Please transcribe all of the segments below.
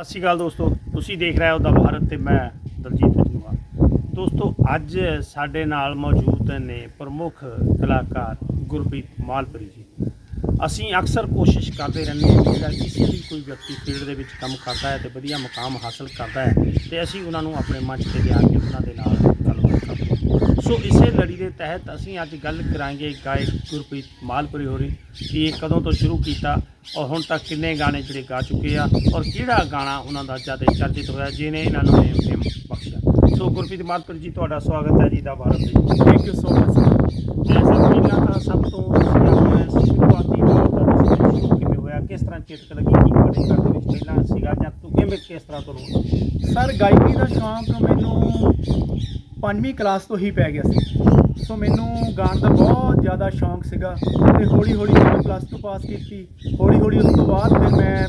ਸਤਿ ਸ਼੍ਰੀ ਅਕਾਲ ਦੋਸਤੋ, ਤੁਸੀਂ ਦੇਖ ਰਹੇ ਹੋ ਦਾ ਭਾਰਤ ਤੇ ਮੈਂ ਦਲਜੀਤ ਜੁਗਾ ਦੋਸਤੋ, ਅੱਜ ਸਾਡੇ ਨਾਲ ਮੌਜੂਦ ਨੇ ਪ੍ਰਮੁੱਖ ਕਲਾਕਾਰ ਗੁਰਪ੍ਰੀਤ ਮਾਲਪੁਰੀ ਜੀ। ਅਸੀਂ ਅਕਸਰ ਕੋਸ਼ਿਸ਼ ਕਰਦੇ ਰਹਿੰਦੇ ਹਾਂ ਕਿ ਜਿਹੜਾ ਕਿਸੇ ਵੀ ਕੋਈ ਵਿਅਕਤੀ ਫੀਲਡ ਦੇ ਵਿੱਚ ਕੰਮ ਕਰਦਾ ਹੈ ਤੇ ਵਧੀਆ ਮੁਕਾਮ ਹਾਸਲ ਕਰਦਾ ਹੈ ਤੇ ਅਸੀਂ ਉਹਨਾਂ ਨੂੰ ਆਪਣੇ ਮੰਚ ਤੇ ਲਿਆ ਕੇ ਉਹਨਾਂ ਦੇ ਨਾਲ ਸੋ ਇਸੇ ਲੜੀ ਦੇ ਤਹਿਤ ਅਸੀਂ ਅੱਜ ਗੱਲ ਕਰਾਂਗੇ ਗਾਇਕ ਗੁਰਪ੍ਰੀਤ ਮਾਲਪੁਰੀ ਹੋਰੀ ਕਿ ਇਹ ਕਦੋਂ ਤੋਂ ਸ਼ੁਰੂ ਕੀਤਾ ਔਰ ਹੁਣ ਤੱਕ ਕਿੰਨੇ ਗਾਣੇ ਜਿਹੜੇ ਗਾ ਚੁੱਕੇ ਆ ਔਰ ਕਿਹੜਾ ਗਾਣਾ ਉਹਨਾਂ ਦਾ ਜ਼ਿਆਦਾ ਚਰਚਿਤ ਹੋਇਆ ਜਿਹਨੇ ਇਹਨਾਂ ਨੂੰ ਨੇਮ ਫੇਮ ਬਖਸ਼ਿਆ। ਸੋ ਗੁਰਪ੍ਰੀਤ ਮਾਲਪੁਰੀ ਜੀ ਤੁਹਾਡਾ ਸਵਾਗਤ ਹੈ ਜੀ ਦਾ ਭਾਰਤ ਦੇ ਥੈਂਕ ਯੂ ਸੋ ਮਚ ਐਸਾ ਪਹਿਲਾਂ ਤਾਂ ਸਭ ਤੋਂ ਸ਼ੁਰੂਆਤੀ ਦੱਸੋ ਸ਼ੁਰੂ ਕਿਵੇਂ ਹੋਇਆ ਕਿਸ ਤਰ੍ਹਾਂ ਚੇਤਕ ਲੱਗੀ ਕੀ ਤੁਹਾਡੇ ਘਰ ਦੇ ਵਿੱਚ ਪਹਿਲਾਂ ਸੀਗਾ ਜਾਂ ਤੂੰ ਕਿਵੇਂ ਕਿਸ ਤਰ੍ਹਾਂ ਤੋਂ ਸਰ ਗਾਇਕੀ ਦਾ ਸ਼ੌਂਕ ਮੈਨੂੰ ਪੰਜਵੀਂ ਕਲਾਸ ਤੋਂ ਹੀ ਪੈ ਗਿਆ ਸੀ। ਸੋ ਮੈਨੂੰ ਗਾਣ ਦਾ ਬਹੁਤ ਜ਼ਿਆਦਾ ਸ਼ੌਂਕ ਸੀਗਾ ਤੇ ਹੌਲੀ ਹੌਲੀ ਜਦੋਂ ਪਲੱਸ 2 ਪਾਸ ਕੀਤੀ ਹੌਲੀ ਹੌਲੀ ਉਸ ਤੋਂ ਬਾਅਦ ਫਿਰ ਮੈਂ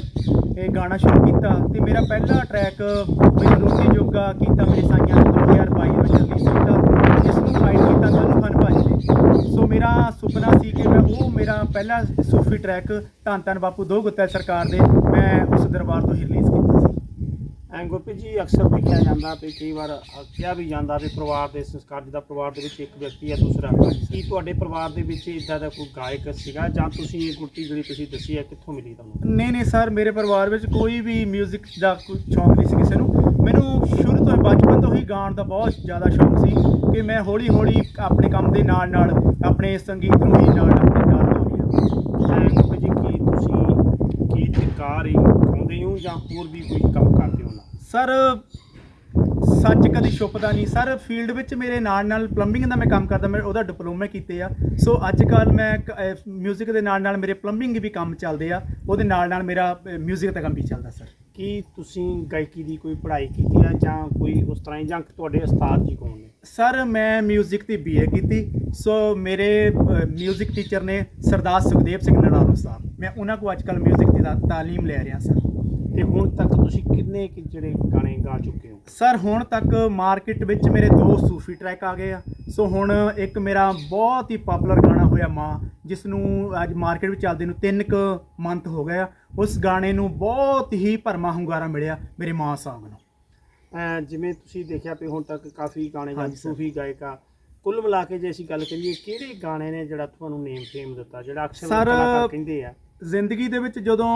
ਇਹ ਗਾਣਾ ਸ਼ੁਰੂ ਕੀਤਾ ਤੇ ਮੇਰਾ ਪਹਿਲਾ ਟਰੈਕ ਮੈਨੂੰ ਰੋਟੀ ਜੋਗਾ ਕੀਤਾ ਮੇਰੇ ਸਾਈਆਂ ਨੇ 2022 ਵਿੱਚ ਰਿਲੀਜ਼ ਕੀਤਾ, ਜਿਸ ਨੂੰ ਫਾਈਟ ਕੀਤਾ ਤਨੂ ਖਾਨ ਭਾਜੀ ਨੇ। ਸੋ ਮੇਰਾ ਸੁਪਨਾ ਸੀ ਕਿ ਮੈਂ ਉਹ ਮੇਰਾ ਪਹਿਲਾ ਸੂਫੀ ਟਰੈਕ ਧੰਨ ਧੰਨ ਬਾਪੂ ਦੋ ਗੁੱਤਲ ਸਰਕਾਰ ਦੇ ਮੈਂ ਉਸ ਦਰਬਾਰ ਤੋਂ ਹੀ ਰਿਲੀਜ਼ ਕੀਤਾ। ਐਂ ਗੁਰਪ੍ਰੀਤ ਜੀ ਅਕਸਰ ਦੇਖਿਆ ਜਾਂਦਾ ਵੀ ਕਈ ਵਾਰ ਕਿਹਾ ਵੀ ਜਾਂਦਾ ਵੀ ਪਰਿਵਾਰ ਦੇ ਸੰਸਕਾਰ ਜਿੱਦਾਂ ਪਰਿਵਾਰ ਦੇ ਵਿੱਚ ਇੱਕ ਵਿਅਕਤੀ ਹੈ ਦੂਸਰਾ ਕੀ ਤੁਹਾਡੇ ਪਰਿਵਾਰ ਦੇ ਵਿੱਚ ਇਦਾਂ ਦਾ ਕੋਈ ਗਾਇਕ ਸੀਗਾ ਜਾਂ ਤੁਸੀਂ ਇਹ ਗੁੱਟੀ ਜਿਹੜੀ ਤੁਸੀਂ ਦੱਸੀ ਹੈ ਕਿੱਥੋਂ ਮਿਲੀ ਤੁਹਾਨੂੰ? ਨਹੀਂ ਨਹੀਂ ਸਰ ਮੇਰੇ ਪਰਿਵਾਰ ਵਿੱਚ ਕੋਈ ਵੀ 뮤직 ਦਾ ਕੋਈ ਸ਼ੌਂਕ ਨਹੀਂ ਸੀ ਕਿਸੇ ਨੂੰ। ਮੈਨੂੰ ਸ਼ੁਰੂ ਤੋਂ ਹੀ ਬਚਪਨ ਤੋਂ ਹੀ ਗਾਣ ਦਾ ਬਹੁਤ ਜ਼ਿਆਦਾ ਸ਼ੌਂਕ ਸੀ ਕਿ ਮੈਂ ਹੌਲੀ ਹੌਲੀ ਆਪਣੇ ਕੰਮ ਦੇ ਨਾਲ ਨਾਲ ਆਪਣੇ ਸੰਗੀਤ ਨੂੰ ਹੀ ਨਾਲ ਆਪਣੇ ਨਾਲ ਜੋੜਿਆ ਐਂ ਗੁਰਪ੍ਰੀਤ ਜੀ ਕੀ ਤੁਸੀਂ ਗੀਤਕਾਰ ਹੀ ਗਾਉਂਦੇ ਹੋ ਜਾਂ ਹੋਰ ਵੀ ਕੋਈ ਕੰਮ ਕਰਦੇ ਸਰ ਸੱਚ ਕਦੀ ਛੁਪਦਾ ਨਹੀਂ ਸਰ ਫੀਲਡ ਵਿੱਚ ਮੇਰੇ ਨਾਲ ਨਾਲ ਪਲੰਬਿੰਗ ਦਾ ਮੈਂ ਕੰਮ ਕਰਦਾ ਮੈਂ ਉਹਦਾ ਡਿਪਲੋਮਾ ਕੀਤੇ ਆ ਸੋ ਅੱਜ ਕੱਲ ਮੈਂ 뮤직 ਦੇ ਨਾਲ ਨਾਲ ਮੇਰੇ ਪਲੰਬਿੰਗ ਵੀ ਕੰਮ ਚੱਲਦੇ ਆ ਉਹਦੇ ਨਾਲ ਨਾਲ ਮੇਰਾ 뮤직 ਦਾ ਕੰਮ ਵੀ ਚੱਲਦਾ ਸਰ ਕੀ ਤੁਸੀਂ ਗਾਇਕੀ ਦੀ ਕੋਈ ਪੜ੍ਹਾਈ ਕੀਤੀ ਹੈ ਜਾਂ ਕੋਈ ਉਸ ਤਰ੍ਹਾਂ ਹੀ ਜਾਂ ਤੁਹਾਡੇ ਉਸਤਾਦ ਜੀ ਕੌਣ ਨੇ ਸਰ ਮੈਂ 뮤직 ਦੀ ਬੀਏ ਕੀਤੀ ਸੋ ਮੇਰੇ 뮤직 ਟੀਚਰ ਨੇ ਸਰਦਾਰ ਸੁਖਦੇਵ ਸਿੰਘ ਨੜਾਰੂ ਸਾਹਿਬ ਮੈਂ ਉਹਨਾਂ ਕੋਲ ਅੱਜ ਕੱਲ 뮤직 ਦੀ ਤਾ- ਤਾਲੀਮ ਲੈ ਰਿਹਾ ਸਰ ਤੇ ਹੁਣ ਤੱਕ ਤੁਸੀਂ ਕਿੰਨੇ ਕੁ ਜਿਹੜੇ ਗਾਣੇ ਗਾ ਚੁੱਕੇ ਹੋ? ਸਰ ਹੁਣ ਤੱਕ ਮਾਰਕੀਟ ਵਿੱਚ ਮੇਰੇ ਦੋ ਸੂਫੀ ਟਰੈਕ ਆ ਗਏ ਆ। ਸੋ ਹੁਣ ਇੱਕ ਮੇਰਾ ਬਹੁਤ ਹੀ ਪਪੂਲਰ ਗਾਣਾ ਹੋਇਆ ਮਾਂ ਜਿਸ ਨੂੰ ਅੱਜ ਮਾਰਕੀਟ ਵਿੱਚ ਚੱਲਦੇ ਨੂੰ 3 ਕੁ ਮੰਥ ਹੋ ਗਏ ਆ। ਉਸ ਗਾਣੇ ਨੂੰ ਬਹੁਤ ਹੀ ਭਰਮਾ ਹੁੰਗਾਰਾ ਮਿਲਿਆ ਮੇਰੇ ਮਾਂ Song ਨੂੰ। ਜਿਵੇਂ ਤੁਸੀਂ ਦੇਖਿਆ ਵੀ ਹੁਣ ਤੱਕ ਕਾਫੀ ਗਾਣੇ ਸਰ। ਸੂਫੀ ਗਾਇਕਾ ਕੁੱਲ ਮਿਲਾ ਕੇ ਜੇ ਅਸੀਂ ਗੱਲ ਕਰੀਏ ਕਿਹੜੇ ਗਾਣੇ ਨੇ ਜਿਹੜਾ ਤੁਹਾਨੂੰ ਨੇਮ ਫੇਮ ਦਿੱਤਾ ਜਿਹੜਾ ਅਕਸਰ ਸਰ, ਕਲਾਕਾਰ ਕਹਿੰਦੇ ਆ? ਜ਼ਿੰਦਗੀ ਦੇ ਵਿੱਚ ਜਦੋਂ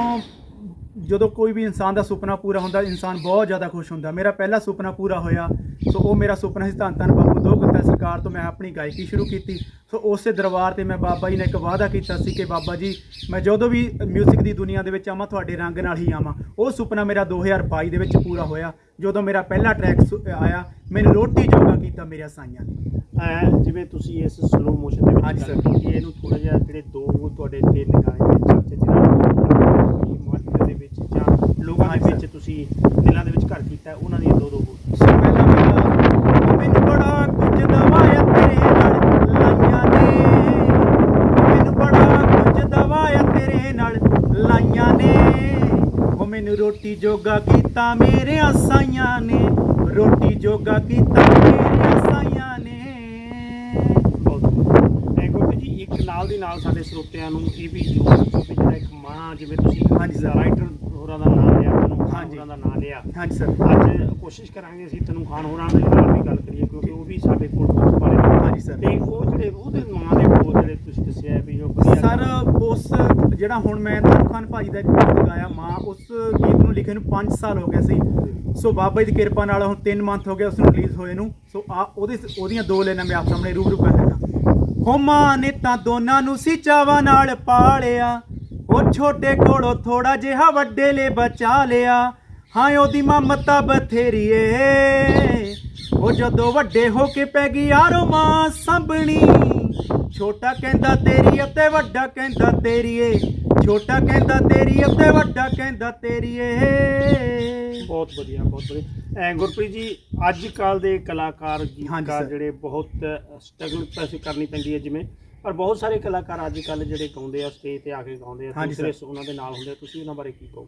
ਜਦੋਂ ਕੋਈ ਵੀ ਇਨਸਾਨ ਦਾ ਸੁਪਨਾ ਪੂਰਾ ਹੁੰਦਾ ਇਨਸਾਨ ਬਹੁਤ ਜ਼ਿਆਦਾ ਖੁਸ਼ ਹੁੰਦਾ। ਮੇਰਾ ਪਹਿਲਾ ਸੁਪਨਾ ਪੂਰਾ ਹੋਇਆ ਸੋ ਉਹ ਮੇਰਾ ਸੁਪਨਾ ਸੀ ਧੰਨ ਧੰਨ ਬਾਪੂ ਦੋ ਗੁੱਤਾ ਸਰਕਾਰ ਤੋਂ ਮੈਂ ਆਪਣੀ ਗਾਇਕੀ ਸ਼ੁਰੂ ਕੀਤੀ। ਸੋ ਉਸੇ ਦਰਬਾਰ ਤੇ ਮੈਂ ਬਾਬਾ ਜੀ ਨੇ ਇੱਕ ਵਾਅਦਾ ਕੀਤਾ ਸੀ ਕਿ ਬਾਬਾ ਜੀ ਮੈਂ ਜਦੋਂ ਵੀ 뮤직 ਦੀ ਦੁਨੀਆ ਦੇ ਵਿੱਚ ਆਵਾਂ ਤੁਹਾਡੇ ਰੰਗ ਨਾਲ ਹੀ ਆਵਾਂ। ਉਹ ਸੁਪਨਾ ਮੇਰਾ 2022 ਦੇ ਵਿੱਚ ਪੂਰਾ ਹੋਇਆ। ਜਦੋਂ ਮੇਰਾ ਪਹਿਲਾ ਟਰੈਕ ਆਇਆ ਮੈਨੂੰ ਰੋਟੀ ਜੋਗਾ ਕੀਤਾ ਮੇਰੇ ਸਾਈਆਂ ਨੇ। ਜਿਵੇਂ ਤੁਸੀਂ ਇਸ ਸਲੋ ਮੋਸ਼ਨ ਦੇ ਵਿੱਚ ਹਾਂਜੀ ਗੱਲ ਸਰ। ਕੀਤੀ ਇਹਨੂੰ ਥੋੜਾ ਜਿਹਾ ਜਿਹੜੇ ਦੋ ਤੁਹਾਡੇ ਤਿੰਨ ਗਾਣੇ ਚਰਚੇ ਜਾਂ ਲੋਕਾਂ ਦੇ ਵਿੱਚ ਤੁਸੀਂ ਦਿਲਾਂ ਦੇ ਵਿੱਚ ਘਰ ਕੀਤਾ, ਉਹਨਾਂ ਦੀਆਂ ਦੋ ਦੋ ਬੋਲ ਸੋ ਪਹਿਲਾਂ ਮੇਰਾ ਮੈਨੂੰ ਬੜਾ ਕੁਝ ਦਵਾਇਆ ਤੇਰੇ ਨਾਲ, ਲਾਈਆਂ ਨੇ। ਮੈਨੂੰ ਬੜਾ ਕੁਝ ਦਵਾਇਆ ਤੇਰੇ ਨਾਲ, ਲਾਈਆਂ ਨੇ। ਉਹ ਮੈਨੂੰ ਰੋਟੀ ਜੋਗਾ ਕੀਤਾ, ਮੇਰੇ ਆਸਾਈਆਂ ਨੇ। ਰੋਟੀ ਜੋਗਾ ਕੀਤਾ ਮੇਰੇ ਆਸਾਈਆਂ ਨੇ ਬਹੁਤ ਐ ਗੁਰਪ੍ਰੀਤ ਜੀ ਇੱਕ ਨਾਲ ਦੀ ਨਾਲ ਸਾਡੇ ਸਰੋਤਿਆਂ ਨੂੰ ਇਹ ਵੀ ਜ਼ਰੂਰ ਵੀ ਜਿਹੜਾ ਇੱਕ ਮਾਂ ਜਿਵੇਂ ਤੁਸੀਂ ਹਾਂਜੀ ਸਰ। ਰਾਈਟਰ ਹੋਰਾਂ ਦਾ ਨਾਮ ਲਿਆ ਤੈਨੂੰ ਖਾਨ। ਹੋਰਾਂ ਦਾ ਨਾਮ ਲਿਆ। ਹਾਂਜੀ ਸਰ। ਅੱਜ ਕੋਸ਼ਿਸ਼ ਕਰਾਂਗੇ ਅਸੀਂ ਤੈਨੂੰ ਖਾਨ ਹੋਰਾਂ ਦੇ ਨਾਲ ਵੀ ਗੱਲ ਕਰੀਏ ਕਿਉਂਕਿ ਉਹ ਵੀ ਸਾਡੇ ਕੋਲ ਪਹੁੰਚ ਪਾਲੇ ਹਾਂਜੀ ਸਰ। ਤੇ ਉਹ ਜਿਹੜੇ ਉਹਦੇ ਮਾਂ ਦੇ ਕੋਲ ਜਿਹੜੇ ਤੁਸੀਂ ਦੱਸਿਆ ਵੀ ਉਹ ਸਰ ਉਸ ਜਿਹੜਾ ਹੁਣ ਮੈਂ ਤਨੂ ਖਾਨ ਭਾਜੀ ਦਾ ਗੀਤ ਗਾਇਆ ਮਾਂ ਉਸ ਗੀਤ ਨੂੰ ਲਿਖੇ ਨੂੰ 5 ਸਾਲ ਹੋ ਗਏ ਸੀ। ਸੋ ਬਾਬਾ ਜੀ ਦੀ ਕਿਰਪਾ ਨਾਲ ਹੁਣ 3 ਮੰਥ ਹੋ ਗਏ ਉਸ ਨੂੰ ਰਿਲੀਜ਼ ਹੋਏ ਨੂੰ। ਸੋ ਆ ਉਹਦੇ ਉਹਦੀਆਂ ਦੋ ਲਾਈਨਾਂ ਮੈਂ ਆਪ ਸਾਹਮਣੇ ਰੂਬਰੂ ਕਰ ਲੱਗਾ ਉਹ ਮਾਂ ਨੇ ਤਾਂ ਦੋਨਾਂ ਨੂੰ ਸੀ ਚਾਵਾਂ ਨਾਲ ਪਾਲਿਆ। ਉਹ ਛੋਟੇ ਕੋਲੋਂ ਥੋੜਾ ਜਿਹਾ ਵੱਡੇ ਲਈ ਬਚਾ ਲਿਆ। ਹਾਂ, ਉਹਦੀ ਮਮਤਾ ਬਥੇਰੀ ਏ ਉਹ ਜਦੋਂ ਵੱਡੇ ਹੋ ਕੇ ਪੈ ਗਈ ਯਾਰੋ ਮਾਂ ਸੰਭਣੀ। ਛੋਟਾ ਕਹਿੰਦਾ ਤੇਰੀ ਅਤੇ ਵੱਡਾ ਕਹਿੰਦਾ ਤੇਰੀ ਏ ਛੋਟਾ ਕਹਿੰਦਾ ਤੇਰੀ ਅਤੇ ਵੱਡਾ ਕਹਿੰਦਾ ਤੇਰੀ ਏ ਬਹੁਤ ਵਧੀਆ ਬਹੁਤ ਵਧੀਆ। ਐ ਗੁਰਪ੍ਰੀਤ ਜੀ ਅੱਜ ਕੱਲ ਦੇ ਕਲਾਕਾਰ ਗੀਤਕਾਰ। ਜਿਹੜੇ ਬਹੁਤ ਸਟਰਗਲ ਪੈਸੇ ਕਰਨੀ ਪੈਂਦੀ ਹੈ ਜਿਵੇਂ ਪਰ ਬਹੁਤ ਸਾਰੇ ਕਲਾਕਾਰ ਅੱਜ ਕੱਲ ਜਿਹੜੇ ਗਾਉਂਦੇ ਆ ਸਟੇਜ ਤੇ ਆ ਕੇ ਗਾਉਂਦੇ ਆ ਦੂਸਰੇ ਸਰ। ਉਹਨਾਂ ਦੇ ਨਾਲ ਹੁੰਦੇ ਤੁਸੀਂ ਉਹਨਾਂ ਬਾਰੇ ਕੀ ਕਹੋ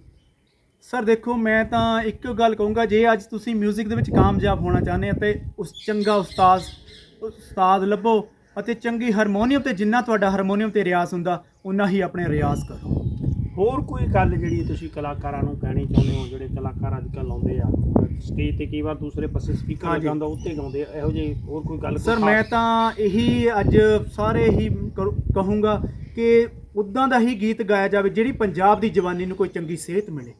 ਸਰ ਦੇਖੋ ਮੈਂ ਤਾਂ ਇੱਕੋ ਗੱਲ ਕਹੂੰਗਾ ਜੇ ਅੱਜ ਤੁਸੀਂ 뮤직 ਦੇ ਵਿੱਚ ਕਾਮਯਾਬ ਹੋਣਾ ਚਾਹੁੰਦੇ ਆ ਤੇ ਉਸ ਚੰਗਾ ਉਸਤਾਦ ਉਸਤਾਦ ਲੱਭੋ। ਅਤੇ ਚੰਗੀ ਹਾਰਮੋਨੀਅਮ ਤੇ ਜਿੰਨਾ ਤੁਹਾਡਾ ਹਾਰਮੋਨੀਅਮ ਤੇ ਰਿਆਜ਼ ਹੁੰਦਾ ਉਨਾ ਹੀ ਆਪਣੇ ਰਿਆਜ਼ ਕਰੋ ਹੋਰ ਕੋਈ ਗੱਲ ਜਿਹੜੀ ਤੁਸੀਂ ਕਲਾਕਾਰਾਂ ਨੂੰ ਕਹਿਣੀ ਚਾਹੁੰਦੇ ਹੋ ਜਿਹੜੇ ਕਲਾਕਾਰ ਅੱਜ ਕੱਲ੍ਹ ਆਉਂਦੇ ਆ ਸਟੇਜ ਤੇ ਕਈ ਵਾਰ ਦੂਸਰੇ ਪਾਸੇ ਸਪੀਕਰ। ਲਗਾਉਂਦਾ ਉੱਤੇ ਗਾਉਂਦੇ ਆ ਇਹੋ ਜਿਹੀ ਹੋਰ ਕੋਈ ਗੱਲ ਸਰ ਮੈਂ? ਤਾਂ ਇਹੀ ਅੱਜ ਸਾਰੇ ਹੀ ਕਹੂੰਗਾ ਕਿ ਉਦਾਂ ਦਾ ਹੀ ਗੀਤ ਗਾਇਆ ਜਾਵੇ ਜਿਹੜੀ ਪੰਜਾਬ ਦੀ ਜਵਾਨੀ ਨੂੰ ਕੋਈ ਚੰਗੀ ਸਿਹਤ ਮਿਲੇ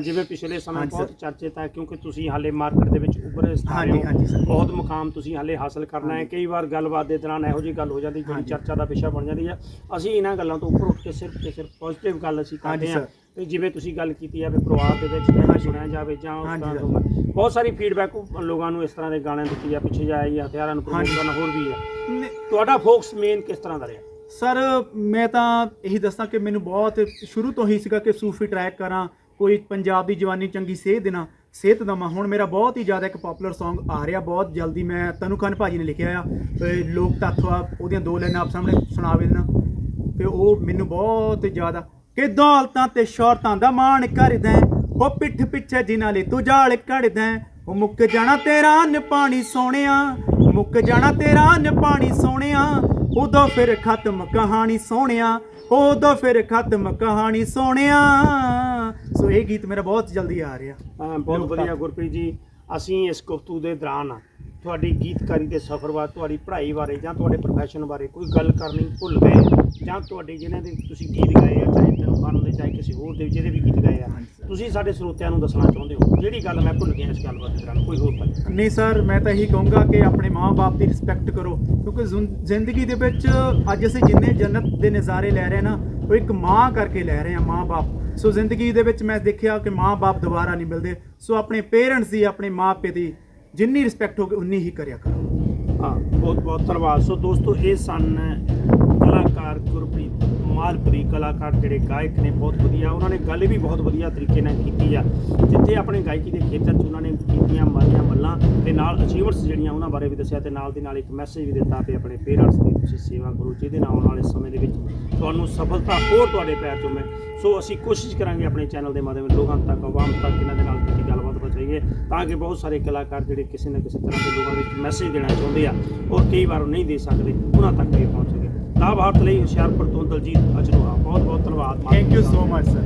ਜਿਵੇਂ ਪਿਛਲੇ ਸਮੇਂ ਹਾਂਜੀ ਬਹੁਤ ਸਰ। ਚਰਚਿਤ ਹੈ ਕਿਉਂਕਿ ਤੁਸੀਂ ਹਾਲੇ ਮਾਰਕੀਟ ਦੇ ਵਿੱਚ ਉੱਭਰੇ ਸਥਾਨ ਹਾਂਜੀ, ਹਾਂਜੀ ਸਰ। ਬਹੁਤ ਮੁਕਾਮ ਤੁਸੀਂ ਹਾਲੇ ਹਾਸਲ ਕਰਨਾ ਹੈ ਹਾਂਜੀ। ਕਈ ਵਾਰ ਗੱਲਬਾਤ ਦੇ ਦੌਰਾਨ ਇਹੋ ਜਿਹੀ ਗੱਲ ਹੋ ਜਾਂਦੀ ਜਿਹੜੀ ਹਾਂਜੀ। ਚਰਚਾ ਦਾ ਵਿਸ਼ਾ ਬਣ ਜਾਂਦੀ ਹੈ ਅਸੀਂ ਇਹਨਾਂ ਗੱਲਾਂ ਤੋਂ ਉੱਪਰ ਉੱਠ ਕੇ ਸਿਰਫ ਤੇ ਸਿਰਫ ਪੋਜ਼ਿਟਿਵ ਗੱਲ ਅਸੀਂ ਹਾਂਜੀ ਕਰਦੇ ਹਾਂ ਸਰ। ਤੇ ਜਿਵੇਂ ਤੁਸੀਂ ਗੱਲ ਕੀਤੀ ਹੈ ਵੀ ਪਰਿਵਾਰ ਦੇ ਵਿੱਚ ਕਿਵੇਂ ਹਾਂਜੀ। ਸੁਣਿਆ ਜਾਵੇ ਜਾਂ ਉਸ ਹਾਂਜੀ ਤਰ੍ਹਾਂ। ਤੋਂ ਬਹੁਤ ਸਾਰੀ ਫੀਡਬੈਕ ਲੋਕਾਂ ਨੂੰ ਇਸ ਤਰ੍ਹਾਂ ਦੇ ਗਾਣੇ ਦਿੱਤੀ ਆ ਪਿੱਛੇ ਜਾਇਆ ਜਾਂ ਹਥਿਆਰਾਂ ਨੂੰ ਪ੍ਰਮੋਟ ਹਾਂਜੀ। ਕਰਨਾ ਹੋਰ ਵੀ ਹੈ ਨੇ- ਤੁਹਾਡਾ ਫੋਕਸ ਮੇਨ ਕਿਸ ਤਰ੍ਹਾਂ ਦਾ ਰਿਹਾ ਸਰ ਮੈਂ ਤਾਂ ਇਹੀ ਦੱਸਾਂ ਕਿ ਮੈਨੂੰ ਬਹੁਤ ਸ਼ੁਰੂ ਤੋਂ ਹੀ ਸੀਗਾ ਕਿ ਸੂਫੀ ਟਰੈਕ ਕਰਾਂ ਕੋਈ ਪੰਜਾਬ ਦੀ ਜਵਾਨੀ ਚੰਗੀ ਸੇਧ ਦੇਣਾ ਸਿਹਤ ਦਵਾਂ। ਹੁਣ ਮੇਰਾ ਬਹੁਤ ਹੀ ਜ਼ਿਆਦਾ ਇੱਕ ਪਪੂਲਰ Song ਆ ਰਿਹਾ ਬਹੁਤ ਜਲਦੀ ਮੈਂ ਤਨੂ ਖਾਨ ਭਾਜੀ ਨੇ ਲਿਖਿਆ ਆ। ਲੋਕ ਤੱਥਵਾ ਉਹਦੀਆਂ ਦੋ ਲਾਈਨਾਂ ਆਪ ਸਾਹਮਣੇ ਸੁਣਾਵੇ ਦੇਣਾ। ਤੇ ਉਹ ਮੈਨੂੰ ਬਹੁਤ ਜ਼ਿਆਦਾ ਕਿ ਦੌਲਤਾਂ ਤੇ ਸ਼ੌਹਰਤਾਂ ਦਾ ਮਾਣ ਕਰਦਾ ਹੈ, ਉਹ ਪਿੱਠ ਪਿੱਛੇ ਜਿਨ੍ਹਾਂ ਲਈ ਤੂੰ ਜਾਲ ਕੱਢਦਾ ਹੈ, ਉਹ ਮੁੱਕ ਜਾਣਾ ਤੇਰਾ ਅੰਨ ਪਾਣੀ ਸੋਹਣਿਆ ਮੁੱਕ ਜਾਣਾ ਤੇਰਾ ਅੰਨ ਪਾਣੀ ਸੋਹਣਿਆ। ਉਦੋਂ ਫਿਰ ਖਤਮ ਕਹਾਣੀ ਸੋਹਣਿਆ ਉਦੋਂ ਫਿਰ ਖਤਮ ਕਹਾਣੀ ਸੋਹਣਿਆ ਸੋ ਇਹ ਗੀਤ ਮੇਰਾ ਬਹੁਤ ਜਲਦੀ ਆ ਰਿਹਾ ਬਹੁਤ ਵਧੀਆ। ਗੁਰਪ੍ਰੀਤ ਜੀ ਅਸੀਂ ਇਸ ਗੁਫ਼ਤਗੂ ਦੇ ਦੌਰਾਨ ਤੁਹਾਡੀ ਗੀਤਕਾਰੀ ਦੇ ਸਫ਼ਰ ਬਾਰੇ ਤੁਹਾਡੀ ਪੜ੍ਹਾਈ ਬਾਰੇ ਜਾਂ ਤੁਹਾਡੇ ਪ੍ਰੋਫੈਸ਼ਨ ਬਾਰੇ ਕੋਈ ਗੱਲ ਕਰਨੀ ਭੁੱਲ ਗਏ ਜਾਂ ਤੁਹਾਡੇ ਜਿਹਨਾਂ ਦੇ ਤੁਸੀਂ ਗੀਤ ਗਾਏ ਆ ਚਾਹੇ ਤੈਨੂੰ ਖਾਨ ਦੇ ਚਾਹੇ ਕਿਸੇ ਹੋਰ ਦੇ ਜਿਹਦੇ ਵੀ ਗੀਤ ਗਾਏ ਆ। ਤੁਸੀਂ ਸਾਡੇ ਸਰੋਤਿਆਂ ਨੂੰ ਦੱਸਣਾ ਚਾਹੁੰਦੇ ਹੋ। ਜਿਹੜੀ ਗੱਲ ਮੈਂ ਭੁੱਲ ਗਿਆ ਇਸ ਗੱਲਬਾਤ ਦੇ ਦੌਰਾਨ ਕੋਈ ਹੋਰ ਗੱਲ ਨਹੀਂ। ਸਰ ਮੈਂ ਤਾਂ ਇਹੀ ਕਹੂੰਗਾ ਕਿ ਆਪਣੇ ਮਾਂ-ਬਾਪ ਦੀ ਰਿਸਪੈਕਟ ਕਰੋ ਕਿਉਂਕਿ ਜ਼ਿੰਦਗੀ ਦੇ ਵਿੱਚ ਅੱਜ ਅਸੀਂ ਜਿੰਨੇ ਜੰਨਤ ਦੇ ਨਜ਼ਾਰੇ ਲੈ ਰਹੇ ਨਾ ਉਹ ਇੱਕ ਮਾਂ ਕਰਕੇ ਲੈ ਰਹੇ ਹਾਂ ਮਾਂ-ਬਾਪ। ਸੋ ਜ਼ਿੰਦਗੀ ਦੇ ਵਿੱਚ ਮੈਂ ਦੇਖਿਆ ਕਿ ਮਾਂ-ਬਾਪ ਦੁਬਾਰਾ ਨਹੀਂ ਮਿਲਦੇ। ਸੋ ਆਪਣੇ ਪੇਰੈਂਟਸ ਦੀ ਆਪਣੇ ਮਾਪੇ ਦੀ ਜਿੰਨੀ ਰਿਸਪੈਕਟ ਹੋਵੇ ਉਨੀ ਹੀ ਕਰਿਆ ਕਰੋ। ਹਾਂ, ਬਹੁਤ ਬਹੁਤ ਧੰਨਵਾਦ। ਸੋ ਦੋਸਤੋ, ਇਹ ਸਨ ਕਲਾਕਾਰ ਗੁਰਪ੍ਰੀਤ ਮਾਲਪੁਰੀ ਕਲਾਕਾਰ ਜਿਹੜੇ ਗਾਇਕ ਨੇ, ਬਹੁਤ ਵਧੀਆ। ਉਹਨਾਂ ਨੇ ਗੱਲ ਵੀ ਬਹੁਤ ਵਧੀਆ ਤਰੀਕੇ ਨਾਲ ਕੀਤੀ ਆ। ਜਿੱਥੇ ਆਪਣੇ ਗਾਇਕੀ ਦੇ ਖੇਤਰ 'ਚ ਉਹਨਾਂ ਨੇ ਕੀਤੀਆਂ ਮਾਰੀਆਂ ਮੱਲਾਂ ਤੇ ਨਾਲ ਅਚੀਵਮੈਂਟਸ ਜਿਹੜੀਆਂ ਉਹਨਾਂ ਬਾਰੇ ਵੀ ਦੱਸਿਆ ਤੇ ਨਾਲ ਦੀ ਨਾਲ ਇੱਕ ਮੈਸੇਜ ਵੀ ਦਿੱਤਾ ਵੀ ਆਪਣੇ ਪੇਰੈਂਟਸ ਦੀ ਤੁਸੀਂ ਸੇਵਾ ਕਰੋ, ਜਿਹਦੇ ਨਾਲ ਆਉਣ ਵਾਲੇ ਸਮੇਂ ਦੇ ਵਿੱਚ ਤੁਹਾਨੂੰ ਸਫਲਤਾ ਹੋਰ ਤੁਹਾਡੇ ਪੈਰ ਚੁੰਮੇ ਸੋ ਅਸੀਂ ਕੋਸ਼ਿਸ਼ ਕਰਾਂਗੇ ਆਪਣੇ ਚੈਨਲ ਦੇ ਮਾਧਿਅਮ ਲੋਕਾਂ ਤੱਕ, ਆਵਾਮ ਤੱਕ, ਇਹਨਾਂ ਦੇ ਨਾਲ ਕੀਤੀ ਗੱਲਬਾਤ ਤਾਂ ਕਿ ਬਹੁਤ ਸਾਰੇ ਕਲਾਕਾਰ ਜਿਹੜੇ ਕਿਸੇ ਨਾ ਕਿਸੇ ਤਰ੍ਹਾਂ ਦੇ ਲੋਕਾਂ ਵਿੱਚ ਮੈਸੇਜ ਦੇਣਾ ਚਾਹੁੰਦੇ ਆ, ਉਹ ਕਈ ਵਾਰ ਨਹੀਂ ਦੇ ਸਕਦੇ, ਉਹਨਾਂ ਤੱਕ ਵੀ ਪਹੁੰਚ ਸਕੇ ਤਾਂ ਭਾਰਤ ਲਈ ਹੁਸ਼ਿਆਰਪੁਰ ਤੋਂ ਦਲਜੀਤ ਅਜਨੂਹਾ ਬਹੁਤ ਬਹੁਤ ਧੰਨਵਾਦ। Thank you so much sir